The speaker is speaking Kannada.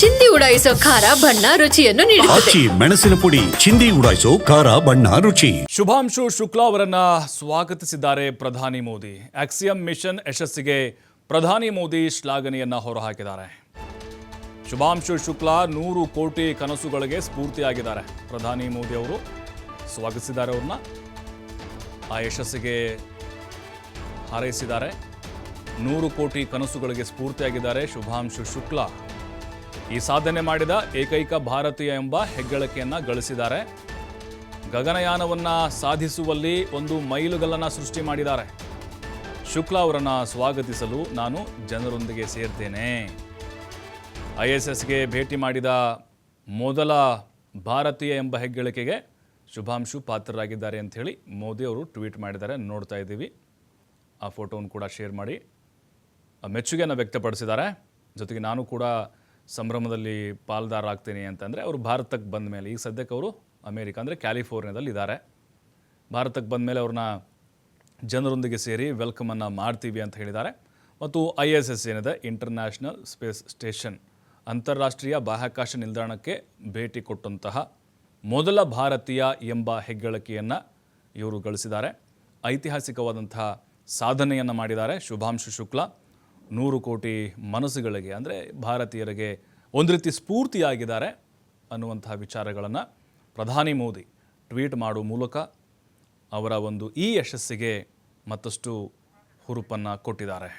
ಚಿಂದಿ ಉಡಾಯಿಸೋ ಖಾರ ಬಣ್ಣ ರುಚಿಯನ್ನು ನೀಡುತ್ತದೆ. ಆಚಿ ಮೆಣಸಿನ ಪುಡಿ ಚಿಂದಿ ಉಡಾಯಿಸೋ ಖಾರ ಬಣ್ಣ ರುಚಿ. ಶುಭಾಂಶು ಶುಕ್ಲಾ ಅವರನ್ನ ಸ್ವಾಗತಿಸಿದ್ದಾರೆ ಪ್ರಧಾನಿ ಮೋದಿ. ಆಕ್ಸಿಯಂ ಮಿಷನ್ ಯಶಸ್ಸಿಗೆ ಪ್ರಧಾನಿ ಮೋದಿ ಶ್ಲಾಘನೆಯನ್ನ ಹೊರಹಾಕಿದ್ದಾರೆ. ಶುಭಾಂಶು ಶುಕ್ಲಾ ನೂರು ಕೋಟಿ ಕನಸುಗಳಿಗೆ ಸ್ಫೂರ್ತಿಯಾಗಿದ್ದಾರೆ. ಪ್ರಧಾನಿ ಮೋದಿ ಅವರು ಸ್ವಾಗತಿಸಿದ್ದಾರೆ ಅವ್ರನ್ನ. ಆ ಯಶಸ್ಸಿಗೆ ಹಾರೈಸಿದ್ದಾರೆ. ನೂರು ಕೋಟಿ ಕನಸುಗಳಿಗೆ ಸ್ಫೂರ್ತಿಯಾಗಿದ್ದಾರೆ ಶುಭಾಂಶು ಶುಕ್ಲಾ. ಈ ಸಾಧನೆ ಮಾಡಿದ ಏಕೈಕ ಭಾರತೀಯ ಎಂಬ ಹೆಗ್ಗಳಿಕೆಯನ್ನು ಗಳಿಸಿದ್ದಾರೆ. ಗಗನಯಾನವನ್ನು ಸಾಧಿಸುವಲ್ಲಿ ಒಂದು ಮೈಲುಗಲ್ಲನ್ನು ಸೃಷ್ಟಿ ಮಾಡಿದ್ದಾರೆ. ಶುಕ್ಲಾ ಅವರನ್ನು ಸ್ವಾಗತಿಸಲು ನಾನು ಜನರೊಂದಿಗೆ ಸೇರ್ತೇನೆ. ಐ ಎಸ್ ಎಸ್ಗೆ ಭೇಟಿ ಮಾಡಿದ ಮೊದಲ ಭಾರತೀಯ ಎಂಬ ಹೆಗ್ಗಳಿಕೆಗೆ ಶುಭಾಂಶು ಪಾತ್ರರಾಗಿದ್ದಾರೆ ಅಂಥೇಳಿ ಮೋದಿ ಅವರು ಟ್ವೀಟ್ ಮಾಡಿದ್ದಾರೆ. ನೋಡ್ತಾ ಇದ್ದೀವಿ. ಆ ಫೋಟೋವನ್ನು ಕೂಡ ಶೇರ್ ಮಾಡಿ. ಮೆಚ್ಚುಗೆಯನ್ನು ವ್ಯಕ್ತಪಡಿಸಿದ್ದಾರೆ. ಜೊತೆಗೆ ನಾನು ಕೂಡ ಸಂಭ್ರಮದಲ್ಲಿ ಪಾಲ್ದಾರ ಆಗ್ತೀನಿ ಅಂತಂದರೆ ಅವರು ಭಾರತಕ್ಕೆ ಬಂದ ಮೇಲೆ, ಈಗ ಸದ್ಯಕ್ಕೆ ಅವರು ಅಮೇರಿಕ, ಅಂದರೆ ಕ್ಯಾಲಿಫೋರ್ನಿಯಾದಲ್ಲಿ ಇದ್ದಾರೆ ಭಾರತಕ್ಕೆ ಬಂದ ಮೇಲೆ ಅವ್ರನ್ನ ಜನರೊಂದಿಗೆ ಸೇರಿ ವೆಲ್ಕಮನ್ನು ಮಾಡ್ತೀವಿ ಅಂತ ಹೇಳಿದ್ದಾರೆ. ಮತ್ತು ಐ ಎಸ್ ಎಸ್ ಏನಿದೆ ಇಂಟರ್ನ್ಯಾಷನಲ್ ಸ್ಪೇಸ್ ಸ್ಟೇಷನ್ ಅಂತಾರಾಷ್ಟ್ರೀಯ ಬಾಹ್ಯಾಕಾಶ ನಿಲ್ದಾಣಕ್ಕೆ ಭೇಟಿ ಕೊಟ್ಟಂತಹ ಮೊದಲ ಭಾರತೀಯ ಎಂಬ ಹೆಗ್ಗಳಿಕೆಯನ್ನು ಇವರು ಗಳಿಸಿದ್ದಾರೆ. ಐತಿಹಾಸಿಕವಾದಂತಹ ಸಾಧನೆಯನ್ನು ಮಾಡಿದ್ದಾರೆ ಶುಭಾಂಶು ಶುಕ್ಲಾ. ನೂರು ಕೋಟಿ ಮನಸ್ಸುಗಳಿಗೆ, ಅಂದರೆ ಭಾರತೀಯರಿಗೆ ಒಂದು ರೀತಿ ಸ್ಫೂರ್ತಿಯಾಗಿದ್ದಾರೆ ಅನ್ನುವಂತಹ ವಿಚಾರಗಳನ್ನು ಪ್ರಧಾನಿ ಮೋದಿ ಟ್ವೀಟ್ ಮಾಡುವ ಮೂಲಕ ಅವರ ಒಂದು ಈ ಯಶಸ್ಸಿಗೆ ಮತ್ತಷ್ಟು ಹುರುಪನ್ನು ಕೊಟ್ಟಿದ್ದಾರೆ.